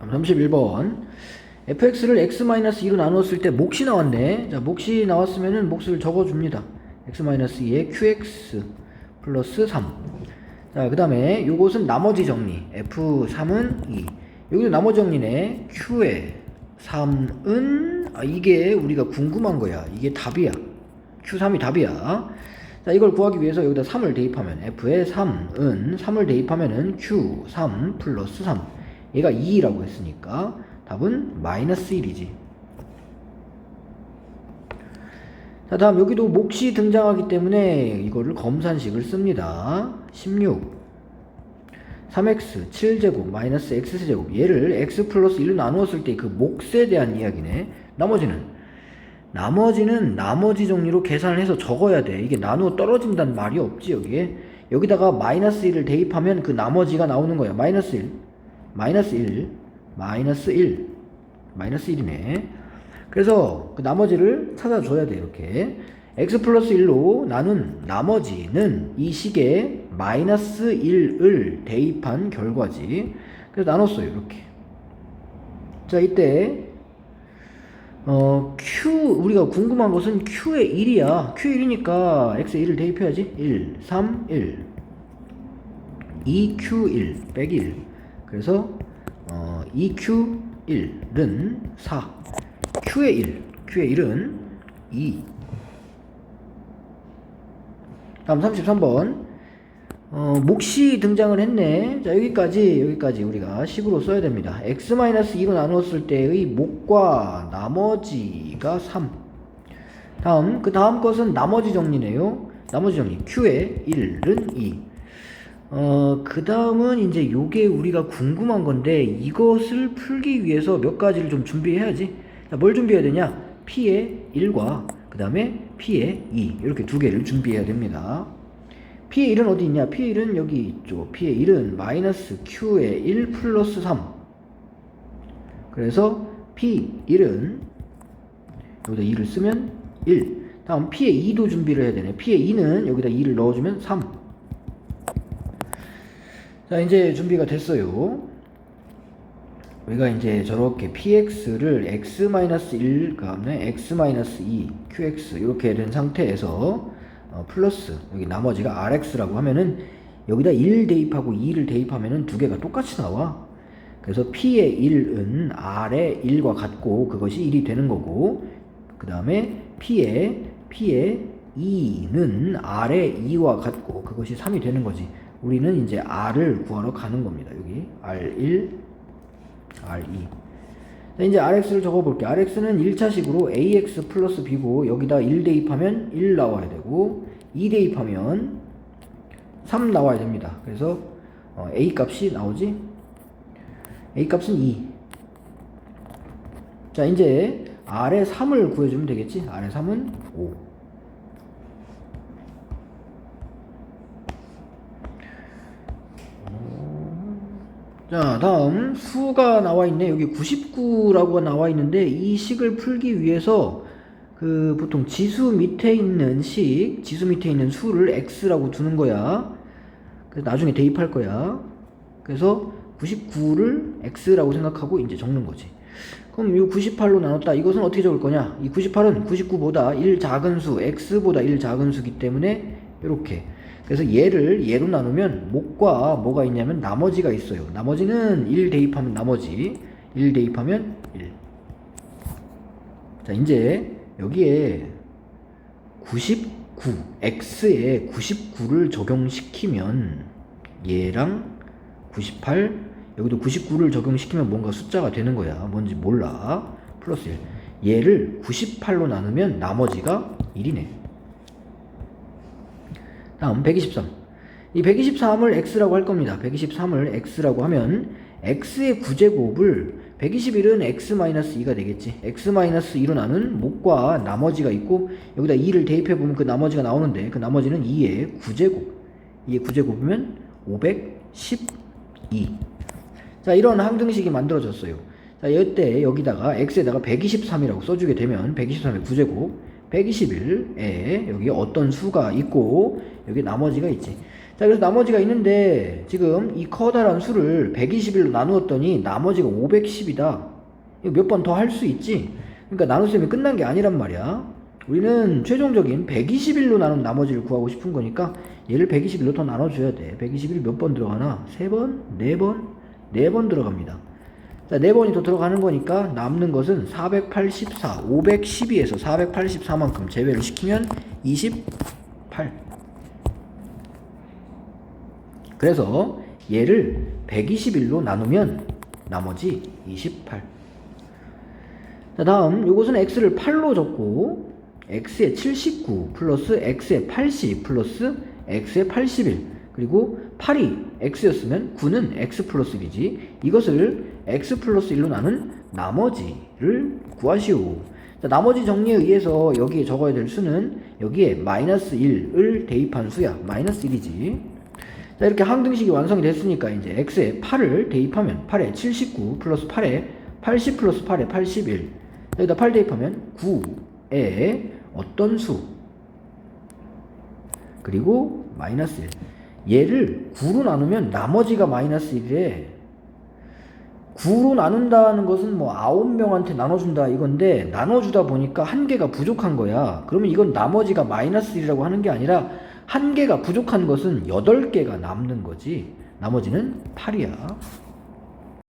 31번. fx를 x-2로 나누었을 때 몫이 나왔네. 자 몫이 나왔으면은 몫을 적어줍니다. x-2에 qx 플러스 3 자 그 다음에 요것은 나머지 정리. f3은 2 여기도 나머지 정리네. q에 3은 아, 이게 우리가 궁금한 거야. 이게 답이야. q3이 답이야. 자 이걸 구하기 위해서 여기다 3을 대입하면 f에 3은 3을 대입하면은 q3 플러스 3 얘가 2라고 했으니까 답은 마이너스 1이지. 자 다음 여기도 몫이 등장하기 때문에 이거를 검산식을 씁니다. 16 3x 7제곱 마이너스 x제곱. 얘를 x 플러스 1로 나누었을 때 그 몫에 대한 이야기네. 나머지는? 나머지는 나머지 정리로 계산을 해서 적어야 돼. 이게 나누어 떨어진다는 말이 없지 여기에. 여기다가 마이너스 1을 대입하면 그 나머지가 나오는 거야. 마이너스 1 마이너스 1 마이너스 1 마이너스 1이네. 그래서 그 나머지를 찾아줘야 돼 이렇게. x 플러스 1로 나눈 나머지는 이 식에 마이너스 1을 대입한 결과지. 그래서 나눴어요 이렇게. 자 이때 어 q 우리가 궁금한 것은 q의 1이야. q 1이니까 x에 1을 대입해야지. 1 3 1 2q1 빼기 1 그래서 어, 2q1은 4 q의 1 q의 1은 2 다음 33번. 어, 몫이 등장을 했네. 자 여기까지 여기까지 우리가 식으로 써야 됩니다. x-2로 나누었을 때의 몫과 나머지가 3 다음 그 다음 것은 나머지 정리네요. 나머지 정리. q의 1은 2 어, 그 다음은 이제 요게 우리가 궁금한 건데 이것을 풀기 위해서 몇 가지를 좀 준비해야지. 자, 뭘 준비해야 되냐? P의 1과 그 다음에 P의 2 이렇게 두 개를 준비해야 됩니다. P의 1은 어디 있냐? P의 1은 여기 있죠. P의 1은 마이너스 Q의 1 플러스 3 그래서 P1은 여기다 2를 쓰면 1 다음 P의 2도 준비를 해야 되네. P의 2는 여기다 2를 넣어주면 3 자 이제 준비가 됐어요. 우리가 이제 저렇게 px를 x-1 다음에 x-2 qx 이렇게 된 상태에서 어, 플러스 여기 나머지가 rx라고 하면은 여기다 1 대입하고 2를 대입하면은 두 개가 똑같이 나와. 그래서 p의 1은 r의 1과 같고 그것이 1이 되는 거고 그 다음에 p의 p의 2는 r의 2와 같고 그것이 3이 되는 거지 우리는 이제 R을 구하러 가는 겁니다. 여기 R1, R2. 자, 이제 RX를 적어볼게. RX는 1차식으로 AX 플러스 B고 여기다 1 대입하면 1 나와야 되고 2 대입하면 3 나와야 됩니다. 그래서 어, A 값이 나오지? A 값은 2. 자 이제 R의 3을 구해주면 되겠지? R의 3은 5. 자, 다음 수가 나와 있네. 여기 99라고 나와 있는데 이 식을 풀기 위해서 그 보통 지수 밑에 있는 식, 지수 밑에 있는 수를 x라고 두는 거야. 그래서 나중에 대입할 거야. 그래서 99를 x라고 생각하고 이제 적는 거지. 그럼 이 98로 나눴다. 이것은 어떻게 적을 거냐? 이 98은 99보다 1 작은 수, x보다 1 작은 수기 때문에 이렇게 그래서 얘를 얘로 나누면 목과 뭐가 있냐면 나머지가 있어요. 나머지는 1 대입하면 나머지 1 대입하면 1. 자, 이제 여기에 99 x에 99를 적용시키면 얘랑 98 여기도 99를 적용시키면 뭔가 숫자가 되는 거야. 뭔지 몰라. 플러스 1. 얘를 98로 나누면 나머지가 1이네. 다음 123. 이 123을 x라고 할 겁니다. 123을 x라고 하면 x의 9제곱을 121은 x-2가 되겠지. x-2로 나눈 목과 나머지가 있고 여기다 2를 대입해 보면 그 나머지가 나오는데 그 나머지는 2의 9제곱. 2의 9제곱이면 512. 자, 이런 항등식이 만들어졌어요. 자, 이때 여기다가 x에다가 123이라고 써주게 되면 123의 9제곱 121에 여기 어떤 수가 있고 여기 나머지가 있지. 자, 그래서 나머지가 있는데 지금 이 커다란 수를 121로 나누었더니 나머지가 510이다. 이거 몇 번 더 할 수 있지? 그러니까 나눗셈이 끝난 게 아니란 말이야. 우리는 최종적인 121로 나눈 나머지를 구하고 싶은 거니까 얘를 121로 더 나눠줘야 돼. 121이 몇번 들어가나? 3번? 4번? 4번 들어갑니다. 자, 4번이 더 들어가는 거니까 남는 것은 484, 512에서 484만큼 제외를 시키면 28. 그래서 얘를 121로 나누면 나머지 28. 자, 다음 요것은 x를 8로 적고 x에 79 플러스 x에 80 플러스 x에 81 그리고 8이 x였으면 9는 x 플러스 1이지. 이것을 x 플러스 1로 나눈 나머지를 구하시오. 자, 나머지 정리에 의해서 여기에 적어야 될 수는 여기에 마이너스 1을 대입한 수야. 마이너스 1이지. 자 이렇게 항등식이 완성이 됐으니까 이제 x에 8을 대입하면 8에 79 플러스 8에 80 플러스 8에 81 여기다 8 대입하면 9에 어떤 수? 그리고 마이너스 1 얘를 9로 나누면 나머지가 마이너스 1이래. 9로 나눈다는 것은 뭐 9명한테 나눠준다 이건데 나눠주다 보니까 한 개가 부족한 거야. 그러면 이건 나머지가 마이너스 1이라고 하는 게 아니라 한 개가 부족한 것은 8개가 남는 거지. 나머지는 8이야